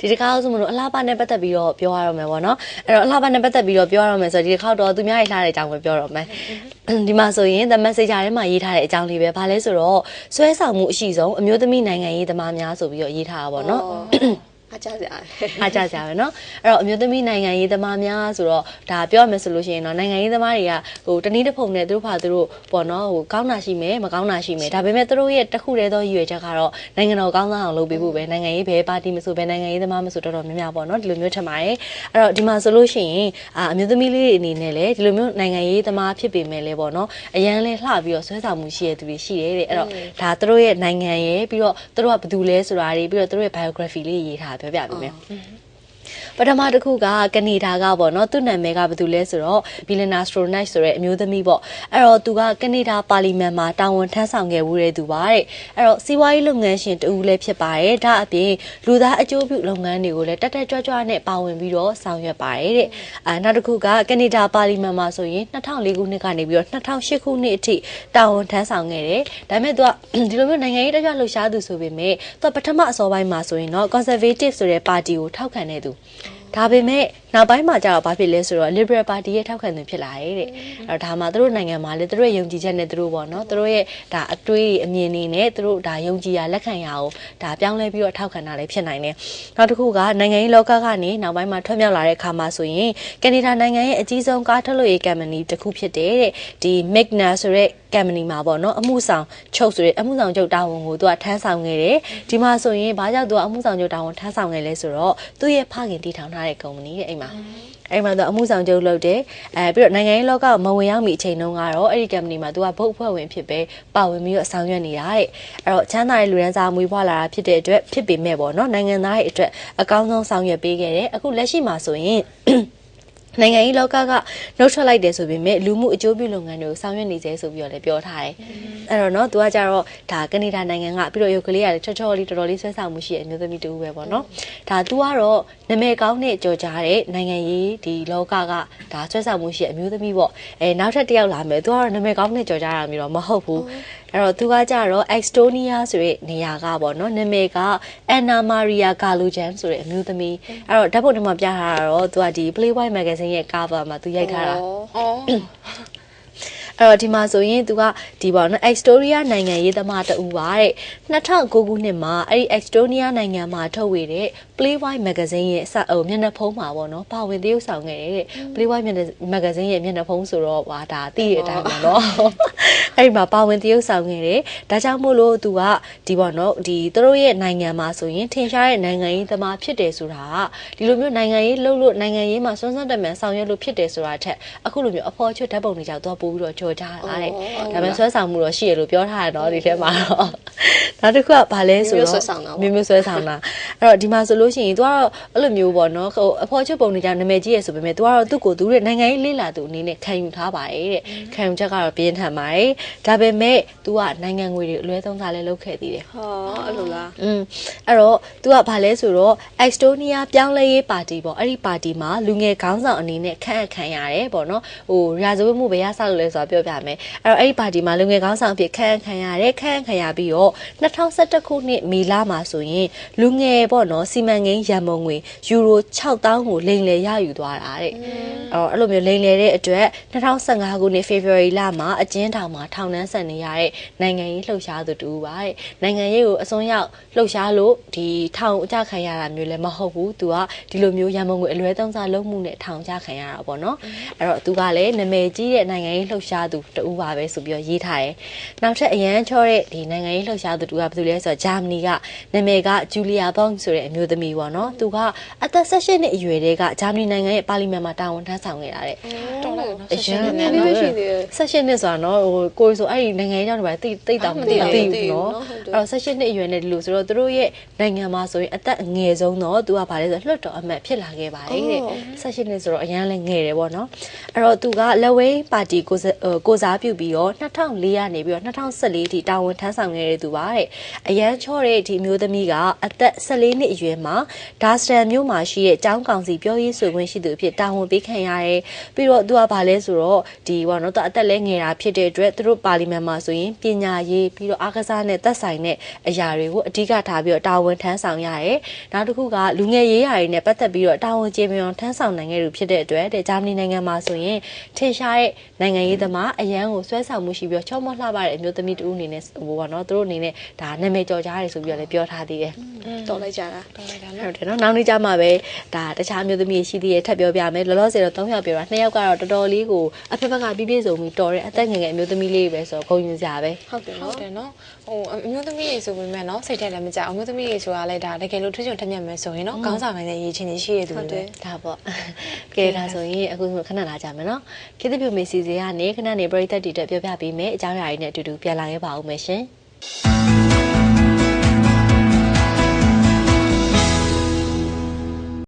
ဒီတစ်ခါဆိုမလို့အလားပါနဲ့ပတ်သက်ပြီးတော့ပြောရတော့မယ်ပေါ့နော်အဲ့တော့အလားပါနဲ့ပတ်သက်ပြီးတော့ပြောရတော့မယ်ဆိုတော့ဒီတစ်ခါတော့သူများရေးထားတဲ့အကြောင်းပဲပြောတော့မယ်ဒီမှာဆိုရင် the messenger ထဲမှာရေးထားတဲ့အကြောင်းလေးပဲဘာလဲဆိုတော့ဆွဲဆောင်မှုအရှိဆုံးအမျိုးသမီးနိုင်ငံရေးသမားများဆိုပြီးတော့ရေးထားတာပေါ့နော် အားကြစရာ အားကြကြပဲเนาะအဲ့တော့အမျိုးသမီးနိုင်ငံရေးသမားများဆိုတော့ဒါပြောရမယ်ဆိုလို့ရှိရင်တော့နိုင်ငံရေးသမားတွေကဟိုတနည်းတစ်ဖုံနဲ့သူတို့ဖာသူတို့ပေါ့နော်ဟိုကောင်းတာရှိမယ်မကောင်းတာရှိမယ်ဒါပေမဲ့သူတို့ရဲ့တစ်ခုတည်းသောရည်ရွယ်ချက်ကတော့နိုင်ငံတော်ကောင်းစားအောင်လုပ်ပေးဖို့ပဲနိုင်ငံရေးဘယ်ပါတီမဆိုဘယ်နိုင်ငံရေးသမားမဆိုတော်တော်များများပေါ့နော်ဒီလိုမျိုးထင်ပါတယ်အဲ့တော့ဒီမှာဆိုလို့ရှိရင်အာအမျိုးသမီးလေးတွေအနေနဲ့လည်းဒီလိုမျိုးနိုင်ငံရေးသမားဖြစ်ပေမဲ့လည်းပေါ့နော်အရန်လဲလှပြီးတော့ဆွဲဆောင်မှုရှိရတဲ့သူတွေရှိတယ်တဲ့အဲ့တော့ဒါသူတို့ရဲ့နိုင်ငံရဲ့ပြီးတော့သူတို့ကဘယ်သူလဲဆိုတာတွေပြီးတော့သူတို့ရဲ့ biography လေးရေးထား ပြောပြပေးမယ် ပထမတစ်ခုကကနေဒါကပေါ့နော်သူ့နာမည်ကဘာတူလဲဆိုတော့ Bilena Stronach ဆိုတဲ့အမျိုးသမီးပေါ့အဲ့တော့သူကကနေဒါပါလီမန်မှာတာဝန်ထမ်းဆောင်ခဲ့ဘူးတဲ့သူပါတဲ့အဲ့တော့စီးပွားရေးလုပ်ငန်းရှင်တူလည်းဖြစ်ပါတယ်ဒါအပြင်လူသားအကျိုးပြုလုပ်ငန်းတွေကိုလည်းတက်တက်ကြွကြွနဲ့ပါဝင်ပြီးတော့ဆောင်ရွက်ပါတယ်တဲ့အာနောက်တစ်ခုကကနေဒါပါလီမန်မှာဆိုရင်2004ခုနှစ်ကနေပြီးတော့2008ခုနှစ်အထိတာဝန်ထမ်းဆောင်ခဲ့တယ်ဒါပေမဲ့သူကဒီလိုမျိုးနိုင်ငံရေးတက်ကြွလှုပ်ရှားသူဆိုပေမဲ့သူကပထမအစောပိုင်းမှာဆိုရင်တော့ conservative ဆိုတဲ့ပါတီကိုထောက်ခံတဲ့သူဒါပေမဲ့နောက်ပိုင်းမှာကျတော့ဘာဖြစ်လဲဆိုတော့ Liberal Party ရဲ့ထောက်ခံသူဖြစ်လာရဲ့တဲ့အဲ့တော့ဒါမှသူတို့နိုင်ငံမှာလေသူတို့ရဲ့ယုံကြည်ချက်နဲ့သူတို့ပေါ့နော်သူတို့ရဲ့ဒါအတွေးအမြင်တွေနဲ့သူတို့ဒါယုံကြည်ရလက်ခံရအောင်ဒါပြောင်းလဲပြီးတော့ထောက်ခံတာလည်းဖြစ်နိုင်တယ်နောက်တစ်ခုကနိုင်ငံရေးလောကကနေနောက်ပိုင်းမှာထွက်မြောက်လာတဲ့အခါမှာဆိုရင်ကနေဒါနိုင်ငံရဲ့အကြီးဆုံးကားထုတ်လုပ်ရေးကမ္ပဏီတစ်ခုဖြစ်တဲ့တဲ့ဒီ Magna ဆိုတဲ့ကမ္ပဏီမှာပေါ့နော်အမှုဆောင်ချုပ်ဆိုတဲ့အမှုဆောင်ချုပ်တာဝန်ကိုသူကထမ်းဆောင်ခဲ့တယ်ဒီမှာဆိုရင်ဘာကြောင့်သူကအမှုဆောင်ချုပ်တာဝန်ထမ်းဆောင်ခဲ့လဲဆိုတော့သူ့ရဲ့ဖခင်တည်ထောင်ထားတဲ့ကုမ္ပဏီတဲ့အိမ်မှာအဲ့မှာသူအမှုဆောင်ချုပ်လုပ်တယ်အဲပြီးတော့နိုင်ငံရေးလောကမဝင်ရောက်မီအချိန်တုန်းကတော့အဲ့ဒီ company မှာသူကဘုတ်ဖွဲ့ဝင်ဖြစ်ပဲပါဝင်ပြီးတော့ဆောင်ရွက်နေတာတဲ့အဲ့တော့ချမ်းသာတဲ့လူရန်စာမွေးဖွားလာတာဖြစ်တဲ့အတွက်ဖြစ်ပေမဲ့ပေါ့နော်နိုင်ငံသားရဲ့အတွက်အကောင်းဆုံးဆောင်ရွက်ပေးခဲ့တယ်အခုလက်ရှိမှာဆိုရင်နိုင်ငံရေးလောကကနှုတ်ထွက်လိုက်တယ်ဆိုပေမဲ့လူမှုအကျိုးပြုလုပ်ငန်းတွေကိုဆောင်ရွက်နေစေဆိုပြီးတော့လည်းပြောထားတယ်။ အဲ့တော့နော်သူကကြတော့ဒါကနေဒါနိုင်ငံကပြီးတော့ရုပ်ကလေးကလည်းချောချောလေးတော်တော်လေးဆွဲဆောင်မှုရှိတဲ့အမျိုးသမီးတူပဲပေါ့နော်။ဒါသူကတော့နာမည်ကောင်းနဲ့ကြော်ကြားတဲ့နိုင်ငံရေးဒီလောကကဒါဆွဲဆောင်မှုရှိတဲ့အမျိုးသမီးပေါ့။အဲနောက်ထပ်တစ်ယောက်လာမယ်သူကတော့နာမည်ကောင်းနဲ့ကြော်ကြားတာမျိုးတော့မဟုတ်ဘူး။အဲ့တော့သူကကြတော့ Estonia ဆိုတဲ့နေရာကပေါ့နော်နာမည်က Anna Maria Galujan ဆိုတဲ့အမျိုးသမီးအဲ့တော့ဓာတ်ပုံထဲမှာပြထားတာတော့သူကဒီ Playboy magazine ရဲ့ cover မှာသူရိုက်ထားတာ အော်အဲ့တော့ဒီမှာဆိုရင်သူကဒီပေါ့နော် Estonia နိုင်ငံရေးသမားတူပါတဲ့2009ခုနှစ်မှာအဲ့ဒီ Estonia နိုင်ငံမှာထုတ်ဝေတဲ့ Playboy magazine ရဲ့စအုံမျက်နှာဖုံးမှာပေါ့နော်ပါဝင်သရုပ်ဆောင်ခဲ့တဲ့ Playboy မျက်နှာ magazine ရဲ့မျက်နှာဖုံးဆိုတော့ဟာဒါသိတဲ့အတိုင်းပေါ့နော်အဲ့ဒီမှာပါဝင်သရုပ်ဆောင်ခဲ့တယ်ဒါကြောင့်မို့လို့သူကဒီပေါ့နော်ဒီသူတို့ရဲ့နိုင်ငံမှာဆိုရင်ထင်ရှားတဲ့နိုင်ငံရေးသမားဖြစ်တယ်ဆိုတာကဒီလိုမျိုးနိုင်ငံရေးလှုပ်လို့နိုင်ငံရေးမှာစွန်းစွန်းတက်မှန်ဆောင်ရွက်လို့ဖြစ်တယ်ဆိုတာထက်အခုလိုမျိုးအဖော်ချွတ်ဓာတ်ပုံတွေကြောင့်သူကပို့ပြီးတော့ကြော်ကြတာတဲ့ဒါပေမဲ့ဆွဲဆောင်မှုတော့ရှိရလို့ပြောထားတယ်နော်ဒီထဲမှာတော့နောက်တစ်ခုကဘာလဲဆိုတော့မျိုးမျိုးဆွဲဆောင်တာ အဲ့တော့ဒီမှာဆိုလို့ရှိရင်သူကတော့အဲ့လိုမျိုးပေါ့နော်ဟိုအဖော်ချွတ်ပုံတွေကြောင့်နာမည်ကြီးရဆိုပေမဲ့သူကတော့သူ့ကိုသူ့ရဲ့နိုင်ငံရေးလေးလာသူအနေနဲ့ခံယူထားပါတယ်တဲ့ခံယူချက်ကတော့ပြင်းထန်ပါတယ်ဒါပေမဲ့ तू ကနိုင်ငံငွေတွေအလွဲသုံးစားလဲလုပ်ခဲ့သေးတယ် ဟောအဲ့လိုလား อืมအဲ့တော့ तू ကဘာလဲဆိုတော့ Estonia ပြောင်းလဲရေးပါတီပေါ့အဲ့ဒီပါတီမှာလူငယ်ခေါင်းဆောင်အနေနဲ့ခန့်အပ်ခံရတယ်ပေါ့နော်ဟိုရာဇဝတ်မှုဘယ်ရဆောက်လို့လဲဆိုတာပြောပြမယ်အဲ့တော့အဲ့ဒီပါတီမှာလူငယ်ခေါင်းဆောင်အဖြစ်ခန့်အပ်ခံရတယ်ခန့်အပ်ခံရပြီးတော့2011ခုနှစ်မေလမှာဆိုရင်လူငယ် ပေါ့နော်စီမံကိန်းရန်ပုံငွေယူရို6000ကိုလိမ်လည်ရယူသွားတာတဲ့အဲ့တော့အဲ့လိုမျိုးလိမ်လည်တဲ့အတွက်2015ခုနှစ် February လမှာအကျဉ်းထောင်မှာထောင်နှန်းဆက်နေရတဲ့နိုင်ငံရေးလှုပ်ရှားသူတူပါတဲ့နိုင်ငံရေးကိုအစွန်းရောက်လှုပ်ရှားလို့ဒီထောင်အကြခံရတာမျိုးလည်းမဟုတ်ဘူးသူကဒီလိုမျိုးရန်ပုံငွေအလွဲသုံးစားလုပ်မှုနဲ့ထောင်ကြခံရတာပေါ့နော်အဲ့တော့သူကလည်းနာမည်ကြီးတဲ့နိုင်ငံရေးလှုပ်ရှားသူတူပါပဲဆိုပြီးတော့ရေးထားတယ်နောက်ထပ်အရန်ချောတဲ့ဒီနိုင်ငံရေးလှုပ်ရှားသူတူကဘာလို့လဲဆိုတော့ဂျာမနီကနာမည်ကဂျူလီယာဘောင်ဆိုတဲ့အမျိုးသမီးပေါ့နော်သူကအသက်16နှစ်အရွယ်တည်းကဂျာမနီနိုင်ငံရဲ့ပါလီမန်မှာတာဝန်ထမ်းဆောင်ခဲ့တာတဲ့တော်လိုက်နော်အရန်နည်းနည်းရှိသေးတယ်ဆက်ရှင်နှစ်ဆိုတာနော်ဟိုကိုယ်ဆိုအဲ့ဒီနိုင်ငံရေးကြောင့်တပါတိတိတ်တောင်မသိအာမမသိသိဘူးဘူးနော်ဟုတ်တယ်အဲ့တော့ဆက်ရှင်နှစ်အရွယ်နဲ့ဒီလိုဆိုတော့သူတို့ရဲ့နိုင်ငံမှာဆိုရင်အသက်အငယ်ဆုံးတော့သူကဗာလဲဆိုလွှတ်တော်အမတ်ဖြစ်လာခဲ့ပါတယ်တဲ့အော်ဆက်ရှင်နှစ်ဆိုတော့အရန်လည်းငယ်တယ်ပေါ့နော်အဲ့တော့သူကလက်ဝဲပါတီကိုစားဟိုကိုစားပြုပြီးတော့2004ကနေပြီးတော့2014ထိတာဝန်ထမ်းဆောင်ခဲ့တဲ့သူပါတဲ့အရန်ချော့တဲ့ဒီအမျိုးသမီးကအသက်14 14နှစ်အရွယ်မှာဒါစတန်မြို့မှာရှိတဲ့ကျောင်းကောင်စီပြောရေးဆိုခွင့်ရှိသူအဖြစ်တာဝန်ပေးခံရတယ်ပြီးတော့သူကဘာလဲဆိုတော့ဒီဘောနော်သူအသက်လဲငယ်တာဖြစ်တဲ့အတွက်သူတို့ပါလီမန်မှာဆိုရင်ပညာရေးပြီးတော့အားကစားနဲ့သက်ဆိုင်တဲ့အရာတွေကိုအဓိကထားပြီးတော့တာဝန်ထမ်းဆောင်ရတယ်နောက်တစ်ခုကလူငယ်ရေးရာတွေနဲ့ပတ်သက်ပြီးတော့တာဝန်ကျေပွန်အောင်ထမ်းဆောင်နိုင်ခဲ့သူဖြစ်တဲ့အတွက်တဲ့ဂျာမနီနိုင်ငံမှာဆိုရင်ထင်ရှားတဲ့နိုင်ငံရေးသမားအရန်ကိုဆွဲဆောင်မှုရှိပြီးတော့ချောမောလှပတဲ့အမျိုးသမီးတူအနေနဲ့ဟိုပေါ့နော်သူတို့အနေနဲ့ဒါနာမည်ကျော်ကြားတယ်ဆိုပြီးတော့လည်းပြောထားသေးတယ်တော်လိုက်ကြတာတော်လိုက်တာဟုနော်တ်တယ်နော်နောက်နေ့ကျမှပဲဒါတခြားမျိုးသမီးရှိသေးရဲ့ထပ်ပြောပြမယ်လောလောဆယ်တော့၃ယောက်ပြောတာ၂ယောက်ကတော့တော်တော်လေးကိုအဖက်ဖက်ကပြည့်ပြည့်စုံပြီးတော်တဲ့အသက်ငယ်ငယ်အမျိုးသမီးလေးပဲဆိုတော့ဂုဏ်ယူစရာပဲဟုတ်တယ်ဟုနော်တ်တယ်နော်ဟိုအမျိုးသမီးတွေဆိုပေမဲ့နော်စိတ်ထက်လည်းမကြအောင်အမျိုးသမီးတွေဆိုတာလည်းဒါတကယ်လို့ထွေးချွန်ထက်မြက်မယ်ဆိုရင်နော်ကောင်းဆောင်နိုင်တဲ့ရည်ချင်းတွေရှိရသူဟုတ်တတွေယ်ဒါပေါ့ကဲဒါဆိုရင်အခုခဏလာကြမယ်နော်ခေတ္တပြိုမေစီစီကနေခဏနေပရိသတ်တွေတက်ပြောပြပေးမယ်အကြောင်းအရာတွေနဲ့အတူတူပြန်လာခဲ့ပါဦးမယ်ရှင်